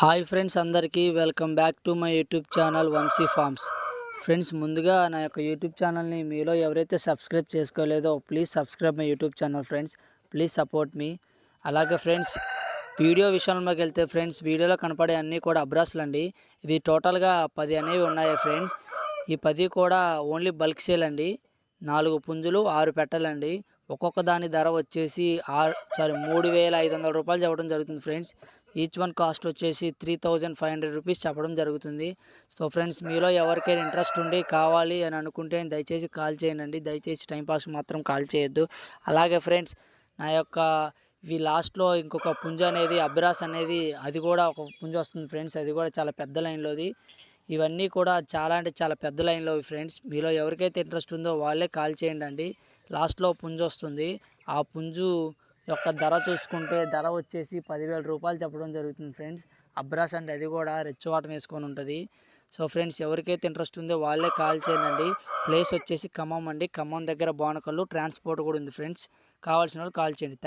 Hi friends అందరికీ welcome back to my YouTube channel Vamshi Farms. Friends ముందుగా నా యొక్క యూట్యూబ్ ఛానల్ని మీలో ఎవరైతే subscribe చేసుకోలేదో please subscribe my YouTube channel friends. Please support me. అలాగే ఫ్రెండ్స్ వీడియో విషయంలోకి వెళ్తే ఫ్రెండ్స్ వీడియోలో కనపడే అన్నీ కూడా అబ్రాస్లు అండి. ఇవి టోటల్గా పది అనేవి ఉన్నాయి ఫ్రెండ్స్. ఈ పది కూడా ఓన్లీ బల్క్ సేల్ అండి. నాలుగు పుంజులు ఆరు పెట్టలండి. ఒక్కొక్క దాని ధర వచ్చేసి ఆరు సారీ మూడు వేల ఐదు వందల రూపాయలు చెప్పడం జరుగుతుంది ఫ్రెండ్స్. ఈచ్ వన్ కాస్ట్ వచ్చేసి three thousand five hundred rupees చెప్పడం జరుగుతుంది. సో ఫ్రెండ్స్ మీలో ఎవరికైనా ఇంట్రెస్ట్ ఉండి కావాలి అని అనుకుంటే దయచేసి కాల్ చేయండి. దయచేసి టైంపాస్ మాత్రం కాల్ చేయొద్దు. అలాగే ఫ్రెండ్స్ నా యొక్క ఈ లాస్ట్లో ఇంకొక పుంజ అనేది అబ్రాస్ అనేది అది కూడా ఒక పుంజ వస్తుంది ఫ్రెండ్స్. అది కూడా చాలా పెద్ద లైన్లోది. ఇవన్నీ కూడా చాలా అంటే చాలా పెద్ద లైన్లో ఫ్రెండ్స్. మీలో ఎవరికైతే ఇంట్రెస్ట్ ఉందో వాళ్ళే కాల్ చేయండి లాస్ట్లో పుంజు వస్తుంది. ఆ పుంజు యొక్క ధర చూసుకుంటే ధర వచ్చేసి పదివేల రూపాయలు చెప్పడం జరుగుతుంది ఫ్రెండ్స్. అబ్రాస్ అంటే అది కూడా రెచ్చవాటం వాటర్ వేసుకొని ఉంటుంది. సో ఫ్రెండ్స్ ఎవరికైతే ఇంట్రెస్ట్ ఉందో వాళ్ళే కాల్ చేయండి. ప్లేస్ వచ్చేసి ఖమ్మం అండి. ఖమ్మం దగ్గర బోనకల్లు ట్రాన్స్పోర్ట్ కూడా ఉంది ఫ్రెండ్స్. కావాల్సిన వాళ్ళు కాల్ చేయండి.